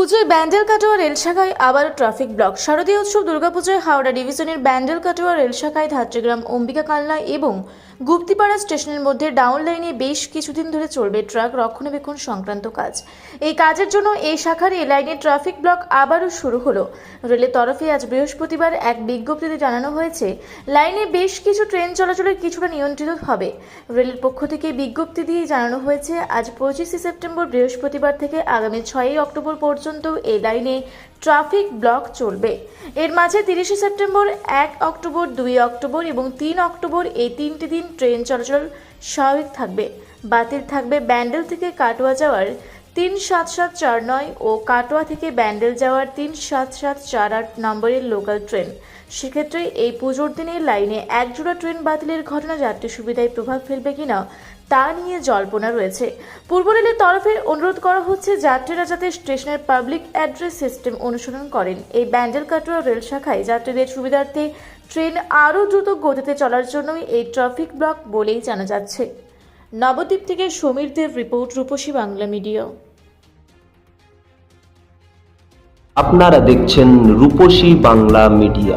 পুজোয় ব্যান্ডেল কাটোয়া রেল শাখায় আবারও ট্রাফিক ব্লক। শারদীয় উৎসব দুর্গাপুজোয় হাওড়া ডিভিশনের ব্যান্ডেল কাটোয়া রেল শাখায় ধাত্রীগ্রাম, অম্বিকা কালনা এবং গুপ্তিপাড়া স্টেশনের মধ্যে ডাউন লাইনে বেশ কিছুদিন ধরে চলবে ট্রাক রক্ষণাবেক্ষণ সংক্রান্ত কাজ। এই কাজের জন্য এই শাখার এই লাইনে ট্রাফিক ব্লক আবারও শুরু হলো। রেলের তরফে আজ বৃহস্পতিবার এক বিজ্ঞপ্তিতে জানানো হয়েছে, লাইনে বেশ কিছু ট্রেন চলাচলের কিছুটা নিয়ন্ত্রিত হবে। রেলের পক্ষ থেকে বিজ্ঞপ্তি দিয়ে জানানো হয়েছে, আজ পঁচিশে সেপ্টেম্বর বৃহস্পতিবার থেকে আগামী ছয়ই অক্টোবর পর্যন্ত এই লাইনে ট্রাফিক ব্লক চলবে। এর মাঝে তিরিশে সেপ্টেম্বর, এক অক্টোবর, দুই অক্টোবর এবং তিন অক্টোবর এই তিনটি দিন ট্রেন চলাচল স্বাভাবিক থাকবে। বাতিল থাকবে ব্যান্ডেল থেকে কাটোয়া যাওয়ার তিন সাত সাত চার নয় ও কাটোয়া থেকে ব্যান্ডেল যাওয়ার তিন সাত সাত চার আট নম্বরের লোকাল ট্রেন। সেক্ষেত্রে এই পুজোর দিনে লাইনে একজোড়া ট্রেন বাতিলের ঘটনা যাত্রী সুবিধায় প্রভাব ফেলবে কিনা তা নিয়ে জল্পনা রয়েছে। পূর্ব রেলের তরফে অনুরোধ করা হচ্ছে, যাত্রীরা যাতে স্টেশনের পাবলিক অ্যাড্রেস সিস্টেম অনুসরণ করেন। এই ব্যান্ডেল কাটোয়া রেল শাখায় যাত্রীদের সুবিধার্থে ট্রেন আরও দ্রুত গতিতে চলার জন্যই এই ট্রাফিক ব্লক বলেই জানা যাচ্ছে। নবদ্বীপ থেকে সমীর দেব রিপোর্ট, রূপসী বাংলা মিডিয়া। আপনারা দেখছেন রূপসী বাংলা মিডিয়া।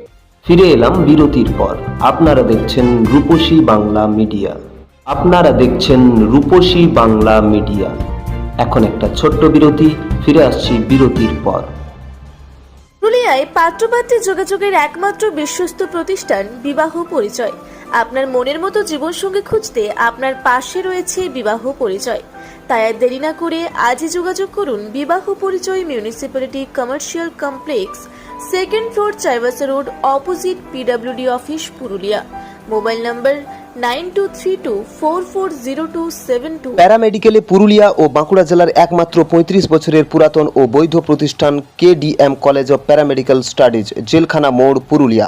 ফিরে এলাম বিরতির পর। আপনারা দেখছেন রূপসী বাংলা মিডিয়া। আপনারা দেখছেন রূপসী বাংলা মিডিয়া। এখন একটা ছোট্ট বিরতি, ফিরে আসছি বিরতির পর। পুরুলিয়ায় পাত্রপাত্রে যোগাযোগের একমাত্র বিশ্বস্ত প্রতিষ্ঠান বিবাহ পরিচয়। আপনার মনের মতো জীবনসঙ্গী খুঁজতে আপনার পাশে রয়েছে বিবাহ পরিচয়। তাই আর দেরি না করে আজই যোগাযোগ করুন বিবাহ পরিচয় municipality commercial complex, second floor Chaibasa road, opposite PWD office, Purulia. Mobile number nine two three two four four zero two seven two. প্যারামেডিকেলে Purulia ও বাঁকুড়া জেলার একমাত্র পঁয়ত্রিশ বছরের পুরাতন ও বৈধ প্রতিষ্ঠান KDM college of paramedical studies, জেলখানা মোড়, পুরুলিয়া।